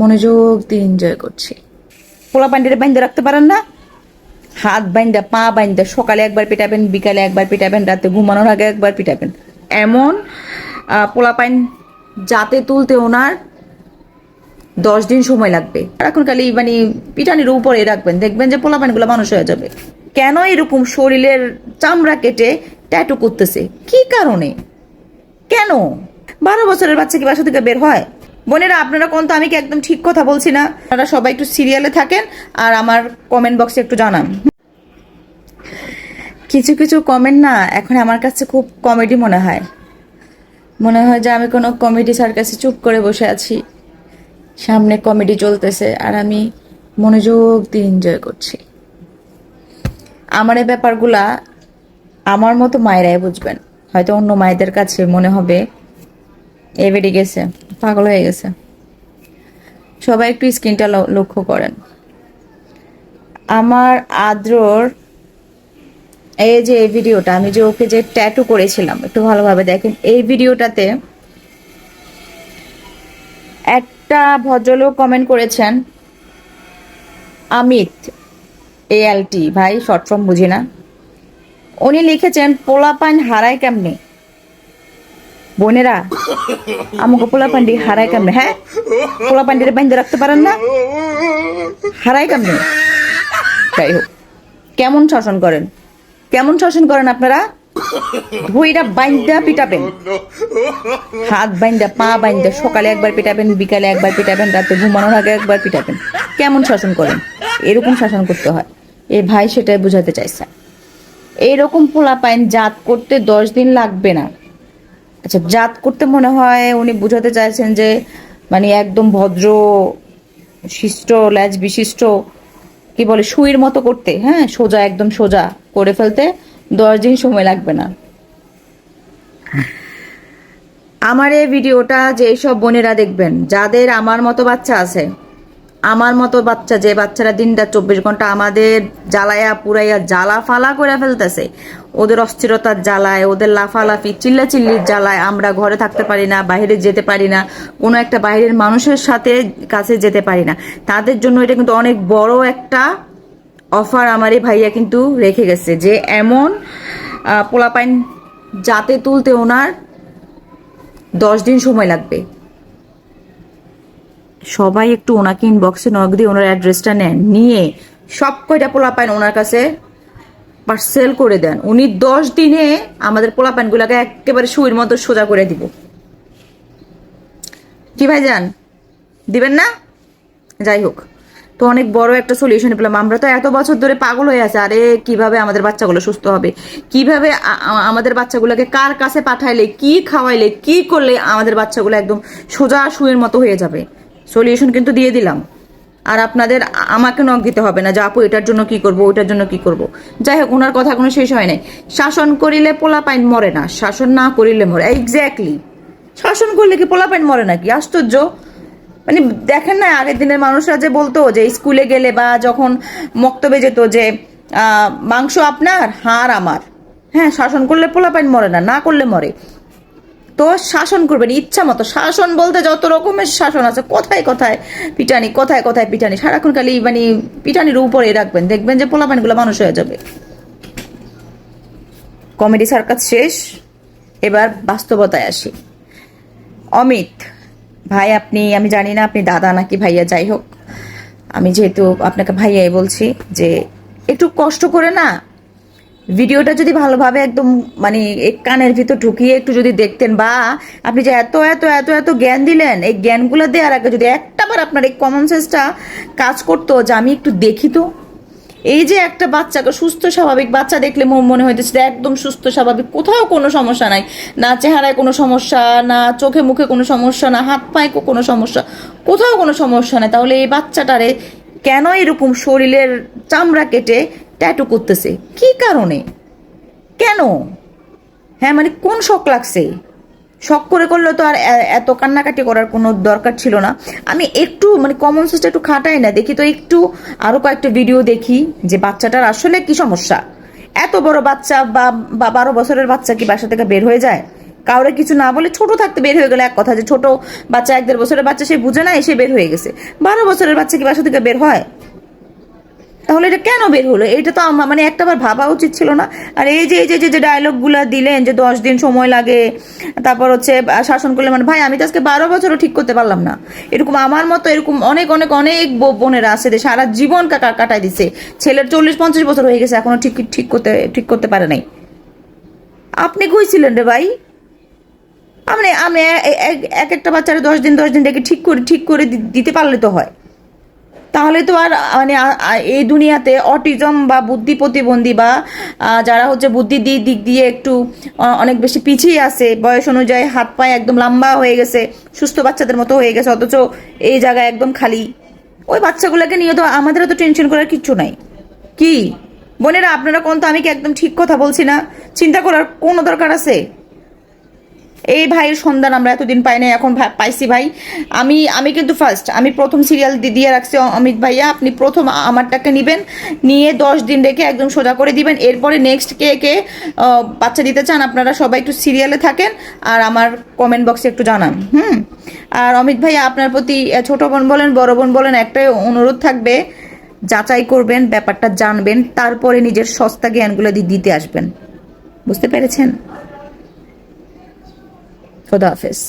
মনোযোগ দিয়ে এনজয় করছি। পোলা পান্ডিরে বাইন্দে রাখতে পারেন না। হাত বাইন্দা পা বাইন্দা সকালে একবার পিটাবেন, বিকালে একবার পিটাবেন, রাতে ঘুমানোর আগে একবার পিটাবেন। এমন পোলা পাইন যাতে তুলতে ওনার দশ দিন সময় লাগবে। এখন খালি মানে পিটানির উপরে রাখবেন, দেখবেন যে পোলা পাইনগুলো মানুষ হয়ে যাবে। কেন এরকম শরীরের চামড়া কেটে ট্যাটু করতেছে? কি কারণে? কেন? বারো বছরের বাচ্চা কি বাসা থেকে বের হয়? বোনেরা, আপনারা কোন তো আমি কি একদম ঠিক কথা বলছি না। আপনারা সবাই একটু সিরিয়ালে থাকেন আর আমার কমেন্ট বক্সে একটু জানান। কিছু কিছু কমেন্ট না, এখন আমার কাছে খুব কমেডি মনে হয়। মনে হয় যে আমি কোনো কমেডি স্যার কাছে চুপ করে বসে আছি। সামনে কমেডি চলতেছে আর আমি মনোযোগ দিয়ে এনজয় করছি। আমার এই ব্যাপারগুলা আমার মতো মায়েরাই বুঝবেন। হয়তো অন্য মায়েদের কাছে মনে হবে এ বেড়ে গেছে, পাগল হয়ে গেছে। সবাই একটু স্ক্রিনটা লক্ষ্য করেন। আমার আদ্রর এই যে এই ভিডিওটা, আমি যে ওকে যে ট্যাটু করেছিলাম, একটু ভালোভাবে দেখেন। এই ভিডিওটাতে একটা ভদ্রলোক কমেন্ট করেছেন অমিত এএলটি ভাই শর্ট ফর্ম বুঝি না। উনি লিখেছেন, পোলাপান হারায় কেমনে? বোনেরা, আমাকে পোলাপান্ডি হারায় কেমনে হ্যাঁ? পোলা পোলাপান্ডির বাইন্দে রাখতে পারেন না? হারায় কেমনে? যাই হোক, কেমন শাসন করেন? কেমন শাসন করেন আপনারা? ভুইরা বাইন্দা পিটাবেন। হাত বাইন্দা, পা বাইন্দা, সকালে একবার পিটাবেন, বিকালে একবার পিটাবেন, রাতে ঘুমানোর আগে একবার পিটাবেন। কেমন শাসন করেন? এরকম শাসন করতে হয়। এ ভাই সেটাই বোঝাতে চাইছে। এইরকম পোলা পাইন জাত করতে দশ দিন লাগবে না। আচ্ছা জাত করতে মনে হয় উনি বোঝাতে চাইছেন যে মানে একদম ভদ্র, শিষ্ট, ল্যাজ বিশিষ্ট, কি বলে সুইয়ের মতো করতে হ্যাঁ সোজা, একদম সোজা করে ফেলতে দশ দিন সময় লাগবে না। আমার এই ভিডিওটা যে সব বোনেরা দেখবেন, যাদের আমার মতো বাচ্চা আছে আমার মতো বাচ্চা, যে বাচ্চারা দিনটা চব্বিশ ঘণ্টা আমাদের জ্বালায়া পুরাইয়া জ্বালা ফালা করে ফেলতেছে, ওদের অস্থিরতার জ্বালায়, ওদের লাফালাফি চিল্লা চিল্লির জ্বালায় আমরা ঘরে থাকতে পারি না, বাইরে যেতে পারি না, কোনো একটা বাইরের মানুষের সাথে কাছে যেতে পারি না। তাদের জন্য এটা কিন্তু অনেক বড় একটা অফার আমার এই ভাইয়া কিন্তু রেখে গেছে যে এমন পোলাপাইন যাতে তুলতে ওনার দশ দিন সময় লাগবে। সবাই একটু ওনাকে ইনবক্সে নক দিয়ে ওনার অ্যাড্রেসটা নেন। নিয়ে সব কয়টা পোলা পোলাপাইন ওনার কাছে পার্সেল করে দেন। উনি দশ দিনে আমাদের পোলা পোলাপাইনগুলোকে একেবারে সুইর মতো সোজা করে দিব। কি ভাই যান দিবেন না? যাই হোক। তো অনেক বড় একটা সলিউশন পেলাম। আমরা তো এত বছর ধরে পাগল হয়ে আছে। আরে, কীভাবে আমাদের বাচ্চাগুলো সুস্থ হবে? কীভাবে আমাদের বাচ্চাগুলোকে কার কাছে পাঠাইলে, কি খাওয়াইলে, কি করলে আমাদের বাচ্চাগুলো একদম সোজা শুয়ের মতো হয়ে যাবে? সলিউশন কিন্তু দিয়ে দিলাম। আর আপনাদের আমাকে নখ দিতে হবে না যে, আপু, এটার জন্য কি করব, ওইটার জন্য কি করব? যাই হোক, ওনার কথা কোনো শেষ হয় নাই। শাসন করিলে পোলা পাইন মরে না, শাসন না করিলে মরে। এক্স্যাক্টলি শাসন করলে কি পোলা পাইন মরে নাকি? আশ্চর্য। মানে দেখেন না, আগের দিনের মানুষরা যে বলতো যে, স্কুলে গেলে বা যখন মক্তবে যেত যে মাংস আপনার, হাড় আমার। হ্যাঁ শাসন করলে পোলাপাইন মরে না না করলে মরে। তো শাসন করবেন, ইচ্ছা মতো। শাসন বলতে যত রকমের শাসন আছে, কোথায় কোথায় পিটানি, কোথায় কোথায় পিটানি। সারাক্ষণ খালি মানে পিটানির উপরে রাখবেন। দেখবেন যে পোলাপাইনগুলো মানুষ হয়ে যাবে। কমেডি সার্কাস শেষ। এবার বাস্তবতায় আসি। অমিত, ভাই আপনি, আমি জানি না আপনি দাদা নাকি ভাইয়া, যাই হোক। আমি যেহেতু আপনাকে ভাইয়াই বলছি যে একটু কষ্ট করে না ভিডিওটা যদি ভালোভাবে একদম মানে কানের ভিতর ঢুকিয়ে একটু যদি দেখতেন, বা আপনি যে এত এত এত এত জ্ঞান দিলেন, এই জ্ঞানগুলো দেওয়ার আগে যদি একটাবার আপনার এই কমন সেন্সটা কাজ করতো, যে আমি একটু দেখি তো। এই যে একটা বাচ্চাকে সুস্থ স্বাভাবিক বাচ্চা দেখলে মনে হইতেছে একদম সুস্থ স্বাভাবিক, কোথাও কোনো সমস্যা নাই। না চেহারায় কোনো সমস্যা, না চোখে মুখে কোনো সমস্যা, না হাত পায়ে কোনো সমস্যা, কোথাও কোনো সমস্যা নাই। তাহলে এই বাচ্চাটারে কেন এরকম শরীরের চামড়া কেটে ট্যাটু করতেছে। কি কারণে? কেন? হ্যাঁ মানে কোন শখ লাগছে? শখ করে করলে তো আর এত কান্নাকাটি করার কোনো দরকার ছিল না। আমি একটু মানে কমন সেন্সটা একটু খাটাই না। দেখি তো একটু, আরও কয়েকটা ভিডিও দেখি যে বাচ্চাটার আসলে কি সমস্যা। এত বড় বাচ্চা বা বা বারো বছরের বাচ্চা কি বাসা থেকে বের হয়ে যায়? কাউরে কিছু না বলে ছোট থাকতে বের হয়ে গেলে এক কথা যে ছোট বাচ্চা, এক দেড় বছরের বাচ্চা সে বুঝে না এসে বের হয়ে গেছে। বারো বছরের বাচ্চা কি বাসা থেকে বের হয়? তাহলে এটা কেন বের হলো? এটা তো আমার মানে একটাবার ভাবা উচিত ছিল না। আর এই যে এই যে যে ডায়লগগুলো দিলেন যে দশ দিন সময় লাগে, তারপর হচ্ছে শাসন করলে মানে ভাই আমি তো আজকে বারো বছরও ঠিক করতে পারলাম না। এরকম আমার মতো এরকম অনেক অনেক অনেক বোনেরা আছে যে সারা জীবন কাটা কাটাই দিছে। ছেলের চল্লিশ, পঞ্চাশ বছর হয়ে গেছে, এখনও ঠিক ঠিক করতে ঠিক করতে পারে নাই। আপনি কইছিলেন রে ভাই? আমি আমি এক- এক একটা বাচ্চারা দশ দিন দশ দিন ডেকে ঠিক করে ঠিক করে দিতে পারলে তো হয়। তাহলে তো আর মানে এই দুনিয়াতে অটিজম বা বুদ্ধি প্রতিবন্ধী বা যারা হচ্ছে বুদ্ধি দিক দিক দিয়ে একটু অনেক বেশি পিছিয়ে আছে, বয়স অনুযায়ী হাত পায়ে একদম লম্বা হয়ে গেছে, সুস্থ বাচ্চাদের মতো হয়ে গেছে, অথচ এই জায়গায় একদম খালি। ওই বাচ্চাগুলোকে নিয়ে তো আমাদের তো টেনশন করার কিচ্ছু নাই। কি? বোনেরা, আপনারা কোন তো আমি কি একদম ঠিক কথা বলছি না? চিন্তা করার কোনো দরকার আছে? এই ভাইয়ের সন্ধান আমরা এতদিন পাই নাই, এখন পাইছি ভাই। আমি আমি কিন্তু ফার্স্ট আমি প্রথম সিরিয়াল দিয়ে রাখছি অমিত ভাইয়া, আপনি প্রথম আমারটাকে নেবেন, নিয়ে দশ দিন রেখে একদম সোজা করে দিবেন। এরপরে নেক্সট কে কে বাচ্চা দিতে চান, আপনারা সবাই একটু সিরিয়ালে থাকেন আর আমার কমেন্ট বক্সে একটু জানান, হুম? আর অমিত ভাইয়া, আপনার প্রতি ছোট বোন বলেন, বড় বোন বলেন, একটাই অনুরোধ থাকবে, যাচাই করবেন, ব্যাপারটা জানবেন, তারপরে নিজের সস্তা জ্ঞানগুলো দিতে আসবেন। বুঝতে পেরেছেন? খোদা হাফেজ